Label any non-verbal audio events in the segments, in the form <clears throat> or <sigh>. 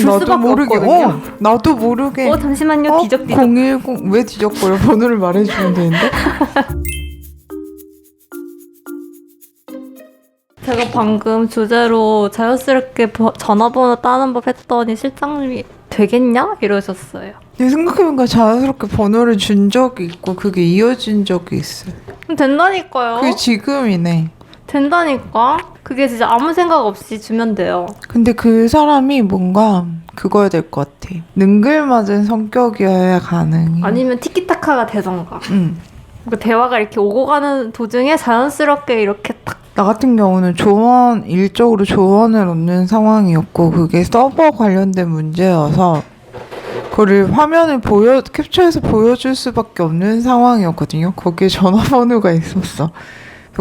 줄 나도 수밖에 모르게 없거든요. 어, 나도 모르게 어 잠시만요 어? 뒤적뒤적 010 왜 뒤적거려 번호를 말해주면 되는데 <laughs> 제가 방금 주제로 자연스럽게 버- 전화번호 따는 법 했더니 실장님이 되겠냐? 이러셨어요. 근데 생각해보니까 자연스럽게 번호를 준 적이 있고 그게 이어진 적이 있어요 그럼 된다니까요. 그게 지금이네 된다니까. 그게 진짜 아무 생각 없이 주면 돼요. 근데 그 사람이 뭔가 그거야 될 것 같아 능글맞은 성격이어야 가능해 아니면 티키타카가 되던가. 응. 그 대화가 이렇게 오고 가는 도중에 자연스럽게 이렇게 탁 나 같은 경우는 조언, 일적으로 조언을 얻는 상황이었고, 그게 서버 관련된 문제여서, 그거를 화면을 보여, 캡처해서 보여줄 수밖에 없는 상황이었거든요. 거기에 전화번호가 있었어.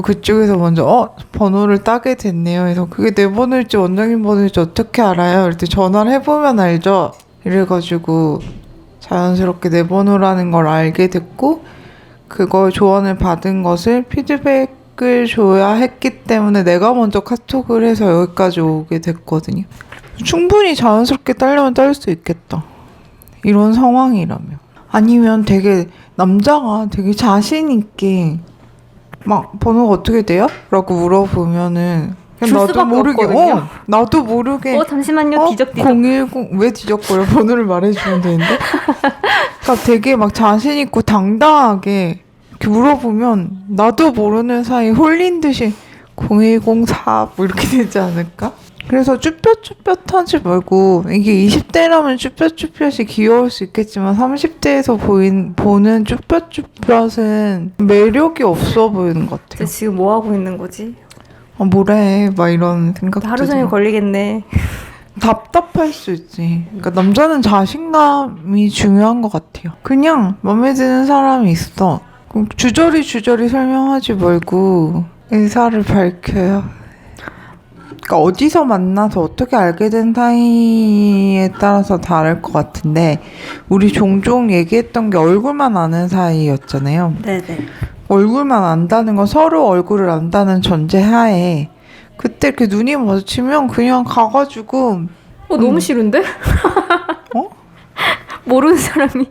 그쪽에서 먼저, 어, 번호를 따게 됐네요. 그래서 그게 내 번호일지 원장님 번호일지 어떻게 알아요? 이럴 때 전화를 해보면 알죠? 이래가지고, 자연스럽게 내 번호라는 걸 알게 됐고, 그걸 조언을 받은 것을 피드백을 줘야 했기 때문에 내가 먼저 카톡을 해서 여기까지 오게 됐거든요. 충분히 자연스럽게 딸려면 딸 수 있겠다. 이런 상황이라면. 아니면 되게 남자가 되게 자신 있게 막 번호가 어떻게 돼요? 라고 물어보면은 그냥 줄 나도 수밖에 모르게 없거든요. 어, 나도 모르게 어 잠시만요 어? 뒤적뒤적 010, 왜 뒤적거려? <laughs> 번호를 말해주면 되는데? 그러니까 되게 막 자신 있고 당당하게 이렇게 물어보면 나도 모르는 사이 홀린 듯이 0104 뭐 이렇게 되지 않을까? 그래서 쭈뼛쭈뼛하지 말고 이게 20대라면 쭈뼛쭈뼛이 귀여울 수 있겠지만 30대에서 보인, 보는 쭈뼛쭈뼛은 매력이 없어 보이는 것쟤 같아요. 지금 뭐 하고 있는 거지? 아, 뭐래 막 이런 생각 하루 종일 걸리겠네. 답답할 수 있지. 그러니까 남자는 자신감이 중요한 것 같아요. 그냥 마음에 드는 사람이 있어. 주저리 주저리 설명하지 말고 의사를 밝혀요. 그러니까 어디서 만나서 어떻게 알게 된 사이에 따라서 다를 것 같은데 우리 종종 얘기했던 게 얼굴만 아는 사이였잖아요. 네네. 얼굴만 안다는 건 서로 얼굴을 안다는 전제하에 그때 이렇게 눈이 마주치면 그냥 가가지고 어 너무 싫은데? <laughs> 어? 모르는 사람이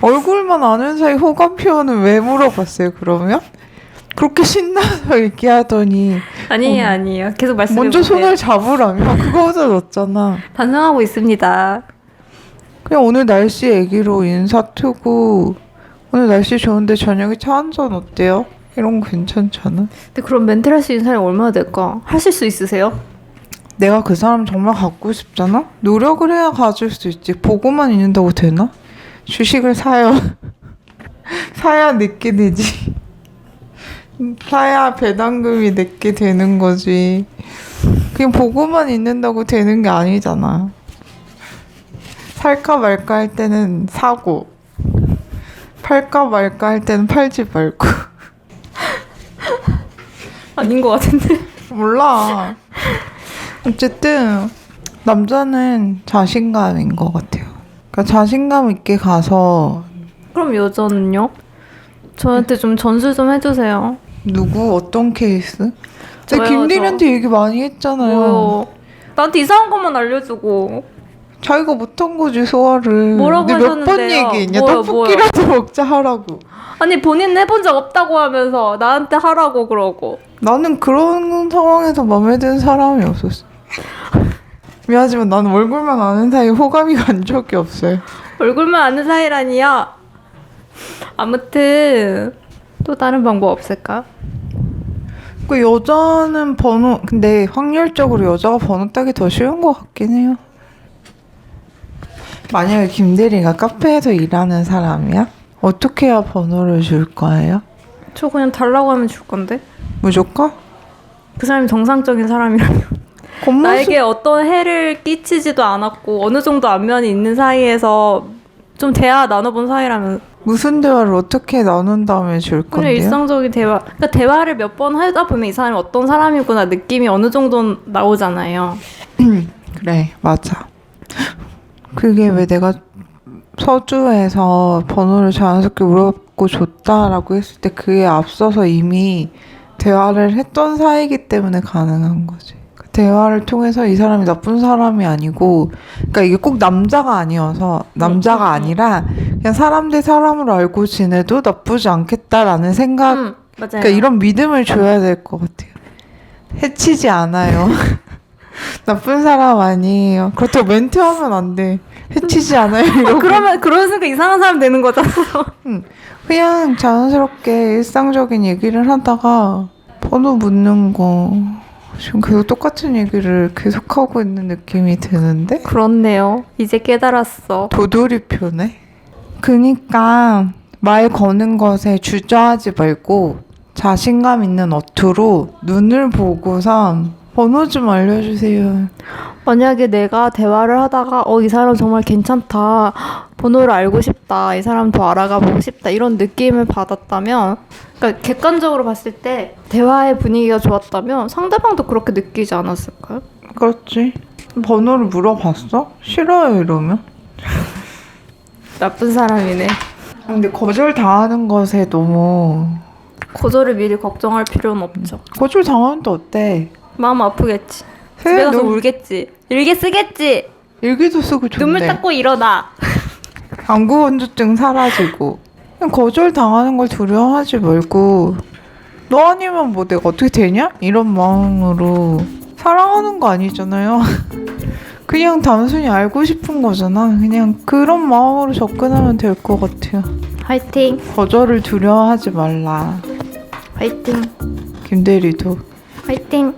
얼굴만 아는 사이 호감 표현은 왜 물어봤어요 그러면? 그렇게 신나서 얘기하더니 아니에요 아니에요. 계속 말씀해 어. 먼저 보세요. 손을 잡으라며 <laughs> 그거보다 낫잖아 반성하고 있습니다. 그냥 오늘 날씨 얘기로 인사 트고 오늘 날씨 좋은데 저녁에 차 한 잔 어때요? 이런 거 괜찮잖아 근데 그럼 멘탈 할수 있는 사람이 얼마나 될까? 하실 수 있으세요? 내가 그 사람 정말 갖고 싶잖아? 노력을 해야 가질 수 있지. 보고만 있는다고 되나? 주식을 사요. 사야 <laughs> 되지. 사야 배당금이 내게 되는 거지. 그냥 보고만 있는다고 되는 게 아니잖아. 살까 말까 할 때는 사고, 팔까 말까 할 때는 팔지 말고. <laughs> 아닌 것 같은데. 몰라. 어쨌든 남자는 자신감인 것 같아요. 그러니까 자신감 있게 가서 그럼 여자는요? 저한테 좀 전수 좀 해주세요. 누구 어떤 케이스? 제가 저요, 김대리한테 얘기 많이 했잖아요. 뭐요? 나한테 이상한 것만 알려주고. 자기가 못한 거지 소화를. 뭐라고 근데 몇번 하셨는데요? 얘기했냐? 뭐요, 떡볶이라도 먹자 하라고. 아니 본인 해본 적 없다고 하면서 나한테 하라고 그러고. 나는 그런 상황에서 마음에 드는 사람이 없었어. <laughs> 미안하지만 나는 얼굴만 아는 사이 호감이 간 적이 없어요. 얼굴만 아는 사이라니요. 아무튼 또 다른 방법 없을까? 그 여자는 번호 근데 확률적으로 여자가 번호 따기 더 쉬운 것 같긴 해요. 만약에 김대리가 카페에서 일하는 사람이야? 어떻게 해야 번호를 줄 거예요? 저 그냥 달라고 하면 줄 건데. 무조건? 그 사람이 정상적인 사람이라면 겉모습 나에게 어떤 해를 끼치지도 않았고 어느 정도 안면이 있는 사이에서 좀 대화 나눠본 사이라면 무슨 대화를 어떻게 나눈 다음에 줄 그냥 건데요? 일상적인 대화 그러니까 대화를 몇 번 하다 보면 이 사람이 어떤 사람이구나 느낌이 어느 정도 나오잖아요 <clears throat> 그래 맞아. 그게 왜 내가 서주에서 번호를 자연스럽게 물어보고 줬다라고 했을 때 그에 앞서서 이미 대화를 했던 사이기 때문에 가능한 거지. 그치? 대화를 통해서 이 사람이 나쁜 사람이 아니고 그러니까 이게 꼭 남자가 아니어서 남자가 음, 음. 아니라 그냥 사람 대 사람으로 알고 지내도 나쁘지 않겠다라는 생각 음, 맞아요. 그러니까 이런 믿음을 줘야 될 것 같아요. 해치지 않아요. <laughs> 나쁜 사람 아니에요. 그렇다고 멘트하면 안 돼. 해치지 않아요. 이러고. 그러면 그런 순간 이상한 사람 되는 거잖아. 그냥 자연스럽게 일상적인 얘기를 하다가 번호 묻는 거 지금 계속 똑같은 얘기를 계속하고 있는 느낌이 드는데 그렇네요. 이제 깨달았어. 도돌이표네. 그니까 말 거는 것에 주저하지 말고 자신감 있는 어투로 눈을 보고서 번호 좀 알려주세요. 만약에 내가 대화를 하다가 어 이 사람 정말 괜찮다 번호를 알고 싶다 이 사람 더 알아가 보고 싶다 이런 느낌을 받았다면 그러니까 객관적으로 봤을 때 대화의 분위기가 좋았다면 상대방도 그렇게 느끼지 않았을까요? 그렇지. 번호를 물어봤어? 싫어요 이러면. 나쁜 사람이네 근데 거절 당하는 것에 너무 거절을 미리 걱정할 필요는 없죠 거절 당하는데 어때? 마음 아프겠지 집에 가서 너무 울겠지 일기 쓰겠지 일기도 쓰고 좋네. 눈물 닦고 일어나 <laughs> 안구 건조증 사라지고 그냥 거절 당하는 걸 두려워하지 말고 너 아니면 뭐 내가 어떻게 되냐? 이런 마음으로 사랑하는 거 아니잖아요. <laughs> 그냥 단순히 알고 싶은 거잖아. 그냥 그런 마음으로 접근하면 될 것 같아요. 화이팅 거절을 두려워하지 말라. 화이팅 김대리도 화이팅